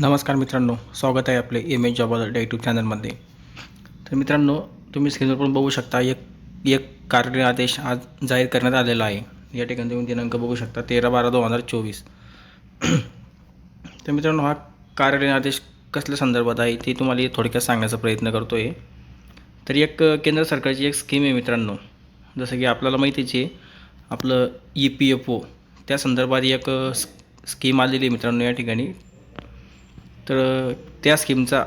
नमस्कार मित्रांनो स्वागत आहे आपले M H job alert YouTube चॅनलमध्ये तर मित्रांनो तुम्ही स्क्रीनवर पण बघू शकता एक एक कार्य आदेश आज जाहीर करण्यात आलेला आहे. या ठिकाणी तुम्ही दिनांक बघू शकता तेरा बारा दोन हजार चोवीस. तर मित्रांनो हा कार्यालयीन आदेश कसल्या संदर्भात आहे ते तुम्हाला थोडक्यात सांगण्याचा प्रयत्न करतो आहे तर एक केंद्र सरकारची एक स्कीम आहे मित्रांनो. जसं की आपल्याला माहितीच आहे आपलं ई पी एफ ओ त्या संदर्भात एक स्कीम आलेली आहे मित्रांनो या ठिकाणी. तर त्या स्कीमचा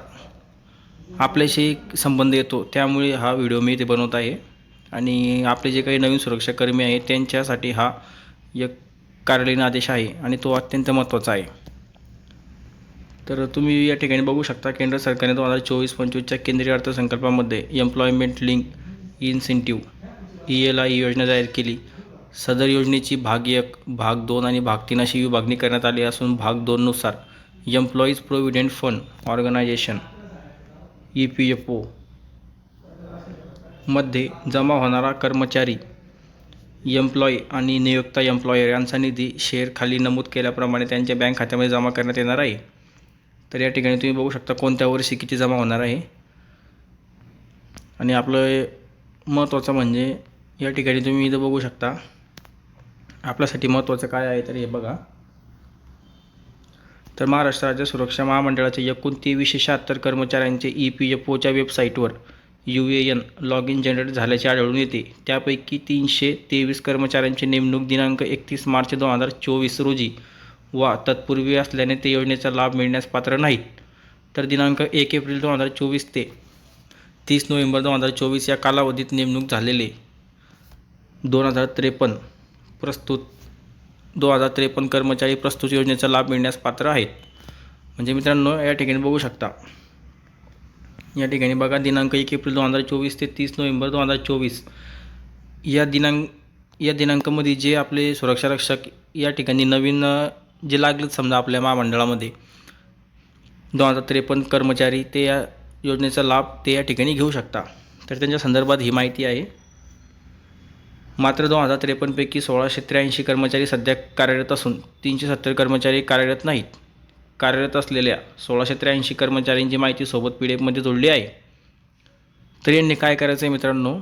आपल्याशी संबंध येतो त्यामुळे हा व्हिडिओ मी इथे बनवत आहे. आणि आपले जे काही नवीन सुरक्षाकर्मी आहेत त्यांच्यासाठी हा एक कार्यालयीन आदेश आहे आणि तो अत्यंत महत्त्वाचा आहे. तर तुम्ही या ठिकाणी बघू शकता केंद्र सरकारने दोन हजार चोवीस पंचवीसच्या केंद्रीय अर्थसंकल्पामध्ये employment link incentive E L I योजना जाहीर केली. सदर योजनेची भाग एक भाग दोन आणि भाग तीन अशी विभागणी करण्यात आली असून भाग दोननुसार employees provident fund organisation E P F ओमध्ये जमा होणारा कर्मचारी एम्प्लॉई आणि नियुक्त एम्प्लॉयर यांचा निधी शेअर खाली नमूद केल्याप्रमाणे त्यांच्या बँक खात्यामध्ये जमा करण्यात येणार आहे. तर या ठिकाणी तुम्ही बघू शकता कोणत्या वर्षी किती जमा होणार आहे. आणि आपलं महत्त्वाचं म्हणजे या ठिकाणी तुम्ही इथं बघू शकता. आपल्यासाठी महत्त्वाचं काय आहे तर हे बघा. तर महाराष्ट्र राज्य सुरक्षा महामंडळाचे एकूण तेवीसशे शहात्तर कर्मचाऱ्यांचे ई पी एफ ओच्या वेबसाईटवर U A N log in generate झाल्याचे आढळून येते. त्यापैकी तीनशे तेवीस कर्मचाऱ्यांची नेमणूक दिनांक एकतीस मार्च दोन हजार चोवीस रोजी वा तत्पूर्वी असल्याने ते योजनेचा लाभ मिळण्यास पात्र नाहीत. तर दिनांक एक एप्रिल दोन हजार चोवीस ते तीस नोव्हेंबर दोन हजार चोवीस या कालावधीत नेमणूक झालेले दोन हजार त्रेपन्न प्रस्तुत दोन हजार त्रेपन्न कर्मचारी प्रस्तुत योजनेचा लाभ मिळण्यास पात्र आहेत. म्हणजे मित्रांनो या ठिकाणी बघू शकता. या ठिकाणी बघा दिनांक एक एप्रिल दोन हजार चोवीस ते तीस नोव्हेंबर दोन हजार चोवीस. या दिनांक या दिनांकामध्ये जे आपले सुरक्षारक्षक या ठिकाणी नवीन जे लागलेत समजा आपल्या महामंडळामध्ये दोन हजार त्रेपन्न कर्मचारी ते या योजनेचा लाभ ते या ठिकाणी घेऊ शकता. तर त्यांच्या संदर्भात ही माहिती आहे. मात्र दोन हजार त्रेपन्नपैकी सोळाशे त्र्याऐंशी कर्मचारी सध्या कार्यरत असून तीनशे सत्तर कर्मचारी कार्यरत नाहीत. कार्यरत असलेल्या सोळाशे त्र्याऐंशी कर्मचाऱ्यांची माहिती सोबत पी डी एफमध्ये जोडली आहे. तर यांनी काय करायचं आहे मित्रांनो?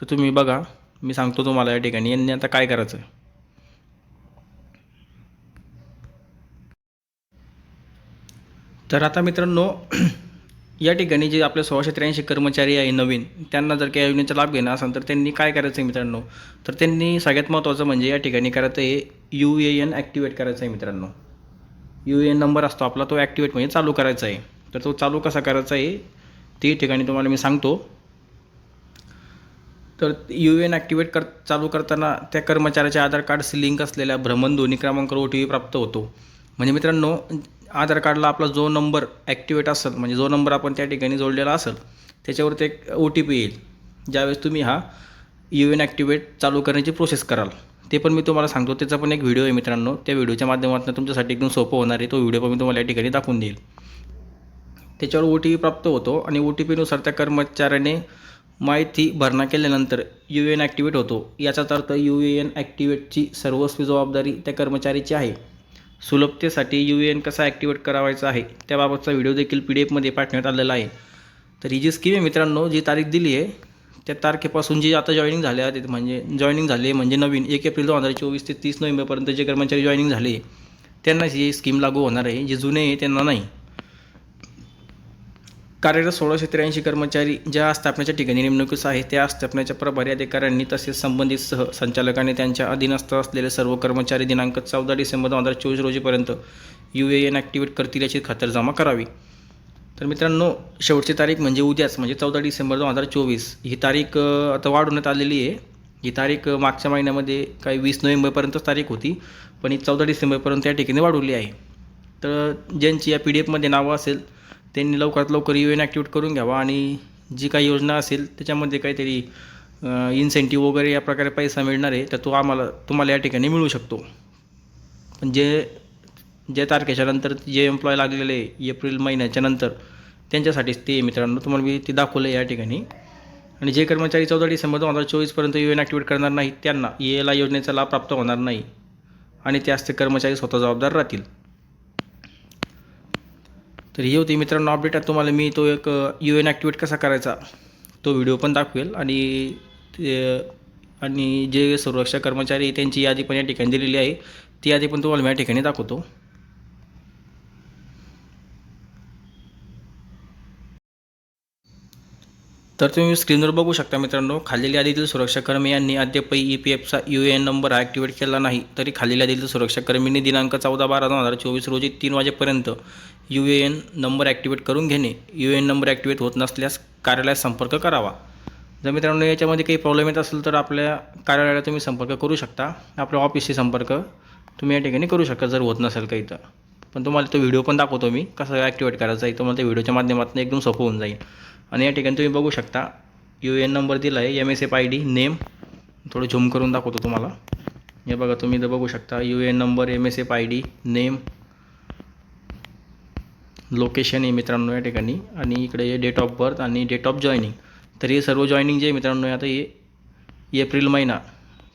तर तुम्ही बघा. मी सांगतो तुम्हाला या ठिकाणी यांनी आता काय करायचं आहे. तर आता मित्रांनो या ठिकाणी जे आपले सोळाशे त्र्याऐंशी कर्मचारी आहे नवीन त्यांना जर काही योजनेचा लाभ घेणार असेल तर त्यांनी काय करायचं आहे मित्रांनो? तर त्यांनी सगळ्यात महत्त्वाचं म्हणजे या ठिकाणी करायचं आहे यू ए एन ॲक्टिवेट करायचं आहे मित्रांनो. यू ए एन नंबर असतो आपला तो ॲक्टिवेट म्हणजे चालू करायचा आहे. तर तो चालू कसा करायचा आहे? ते ठिकाणी तुम्हाला मी सांगतो. तर यू एन ॲक्टिवेट कर चालू करताना त्या कर्मचाऱ्याच्या आधार कार्डशी लिंक असलेल्या भ्रमणध्वनी क्रमांकावर ओ टी पी प्राप्त होतो. म्हणजे मित्रांनो आधार कार्डला आपला जो नंबर ॲक्टिवेट असेल म्हणजे जो नंबर आपण त्या ठिकाणी जोडलेला असेल त्याच्यावरती एक ओ टी पी येईल. ज्यावेळेस तुम्ही हा यू एन ॲक्टिवेट चालू करण्याची प्रोसेस कराल. ते पण मी तुम्हाला सांगतो त्याचा पण एक व्हिडिओ आहे मित्रांनो. त्या व्हिडिओच्या माध्यमातून तुमच्यासाठी एकदम सोपं होणार आहे. तो व्हिडिओ पण मी तुम्हाला या ठिकाणी दाखवून देईल. त्याच्यावर ओ टी पी प्राप्त होतो आणि ओ टी पीनुसार त्या कर्मचाऱ्याने माहिती भरणा केल्यानंतर यू एन ॲक्टिवेट होतो. याचाच अर्थ यू ए एन ॲक्टिवेटची सर्वस्वी जबाबदारी त्या कर्मचारीची आहे. सुलभतेसाठी यू ए एन कसा ॲक्टिवेट करावायचा आहे त्याबाबतचा व्हिडिओ देखील पी डी एफमध्ये पाठवण्यात आलेला आहे. तर ही जी स्कीम आहे मित्रांनो जी तारीख दिली आहे त्या तारखेपासून जी आता जॉईनिंग झाल्या आहेत म्हणजे जॉईनिंग झाले म्हणजे नवीन एक एप्रिल दोन हजार चोवीस ते तीस नोव्हेंबरपर्यंत जे कर्मचारी जॉईनिंग झाले त्यांनाच ही स्कीम लागू होणार आहे. जे जुने आहे त्यांना नाही. कार्यरत सोळाशे त्र्याऐंशी कर्मचारी ज्या आस्थापनेच्या ठिकाणी नेमणुकीस आहे त्या आस्थापनेच्या प्रभारी अधिकाऱ्यांनी तसेच संबंधित सह संचालकांनी त्यांच्या अधीनस्थ असलेले सर्व कर्मचारी दिनांक चौदा डिसेंबर दोन हजार चोवीस रोजीपर्यंत यू ए एन ॲक्टिवेट करतील याची खातरजमा करावी. तर मित्रांनो शेवटची तारीख म्हणजे उद्याच म्हणजे चौदा डिसेंबर दोन हजार चोवीस. ही तारीख आता वाढवण्यात आलेली आहे. ही तारीख मागच्या महिन्यामध्ये काही वीस नोव्हेंबरपर्यंतच तारीख होती पण ही चौदा डिसेंबरपर्यंत या ठिकाणी वाढवली आहे. तर ज्यांची या पी डी एफमध्ये नावं असेल त्यांनी लवकरात लवकर यू एन ॲक्टिवेट करून घ्यावा आणि जी काही योजना असेल त्याच्यामध्ये काहीतरी इन्सेंटिव्ह वगैरे या प्रकारे पैसा मिळणार आहे तर तो आम्हाला तुम्हाला या ठिकाणी मिळू शकतो. पण जे ज्या तारखेच्या नंतर जे एम्प्लॉय लागलेले आहे, एप्रिल महिन्याच्या नंतर त्यांच्यासाठीच ते मित्रांनो. तुम्हाला मी ते दाखवलं आहे या ठिकाणी. आणि जे कर्मचारी चौदा डिसेंबर दोन हजार चोवीसपर्यंत यू एन ॲक्टिवेट करणार नाहीत त्यांना ई एल आय योजनेचा लाभ प्राप्त होणार नाही. आणि त्यास ते कर्मचारी स्वतः जबाबदार राहतील. तर ही होती मित्रांनो अपडेट आहे तुम्हाला मी तो एक यू एन ॲक्टिवेट कसा करायचा तो व्हिडिओ पण दाखवेल. आणि ते आणि जे सुरक्षा कर्मचारी त्यांची यादी पण या ठिकाणी दिलेली आहे ती यादी पण तुम्हाला मी या ठिकाणी दाखवतो. तर तुम्ही स्क्रीनवर बघू शकता मित्रांनो खालील यादीतील सुरक्षाकर्मी यांनी अद्यापही E P एफचा U A N number activate केला नाही. तरी खालील यादीतील सुरक्षाकर्मींनी दिनांक चौदा बारा दोन हजार चोवीस रोजी तीन वाजेपर्यंत U A N number activate करून घेणे यू एन नंबर ॲक्टिवेट होत नसल्यास कार्यालयात संपर्क करावा. जर मित्रांनो याच्यामध्ये काही प्रॉब्लेम येत असेल तर आपल्या कार्यालयाला तुम्ही संपर्क करू शकता. आपल्या ऑफिसशी संपर्क तुम्ही या ठिकाणी करू शकता जर होत नसेल काही तर. पण तुम्हाला तो व्हिडिओ पण दाखवतो मी कसं ॲक्टिवेट करायचा आहे तुम्हाला त्या व्हिडिओच्या माध्यमातून एकदम सोपं होऊन जाईल. आणि या ठिकाणी तुम्ही बघू शकता यू एन नंबर दिला आहे M S F I D name थोडं झूम करून दाखवतो तुम्हाला. हे बघा तुम्ही इथं बघू शकता U N number M S F I D name location आहे मित्रांनो या ठिकाणी आणि इकडे डेट ऑफ बर्थ आणि डेट ऑफ जॉईनिंग तर हे सर्व जॉईनिंग जे आहे मित्रांनो आता हे एप्रिल महिना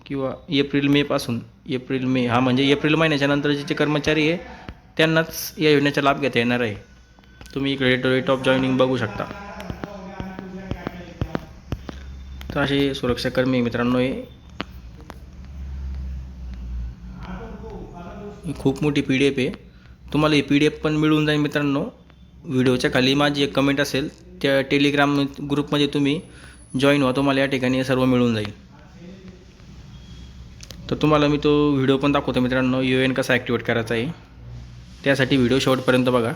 किंवा एप्रिल मेपासून एप्रिल मे हा म्हणजे एप्रिल महिन्याच्या नंतर जे कर्मचारी आहे त्यांनाच या योजनेचा लाभ घेता येणार आहे. तुम्ही इकडे रेट ऑफ जॉईनिंग बघू शकता. तर असे सुरक्षाकर्मी मित्रांनो हे खूप मोठी पी डी एफ आहे. तुम्हाला ही पी डी एफ पण मिळून जाईल मित्रांनो. व्हिडिओच्या खाली माझी एक कमेंट असेल त्या टेलिग्राम ग्रुपमध्ये तुम्ही जॉईन व्हा. तुम्हाला या ठिकाणी सर्व मिळून जाईल. तर तुम्हाला मी तो व्हिडिओ पण दाखवतो मित्रांनो. यू एन कसा ॲक्टिवेट करायचा आहे. त्यासाठी व्हिडिओ शेवटपर्यंत बघा.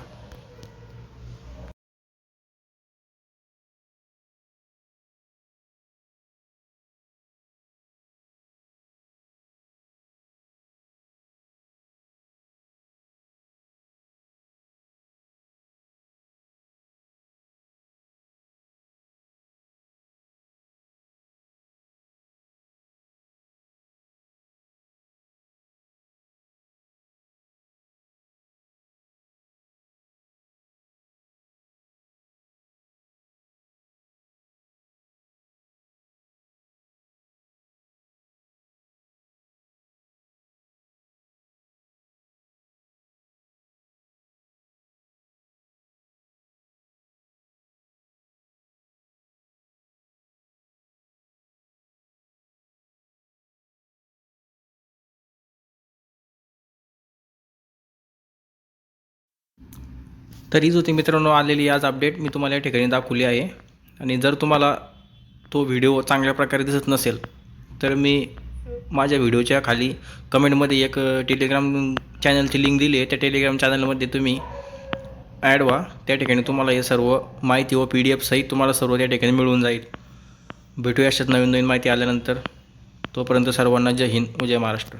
तर हीच होती मित्रांनो आलेली आज अपडेट मी तुम्हाला या ठिकाणी दाखवली आहे. आणि जर तुम्हाला तो व्हिडिओ चांगल्या प्रकारे दिसत नसेल तर मी माझ्या व्हिडिओच्या खाली कमेंटमध्ये एक टेलिग्राम चॅनलची लिंक दिली आहे. त्या टेलिग्राम चॅनलमध्ये तुम्ही ॲड व्हा. त्या ठिकाणी तुम्हाला हे सर्व माहिती व पी डी एफ सहित तुम्हाला सर्व त्या ठिकाणी मिळून जाईल. भेटूया अशाच नवीन नवीन माहिती आल्यानंतर. तोपर्यंत सर्वांना जय हिंद व जय महाराष्ट्र.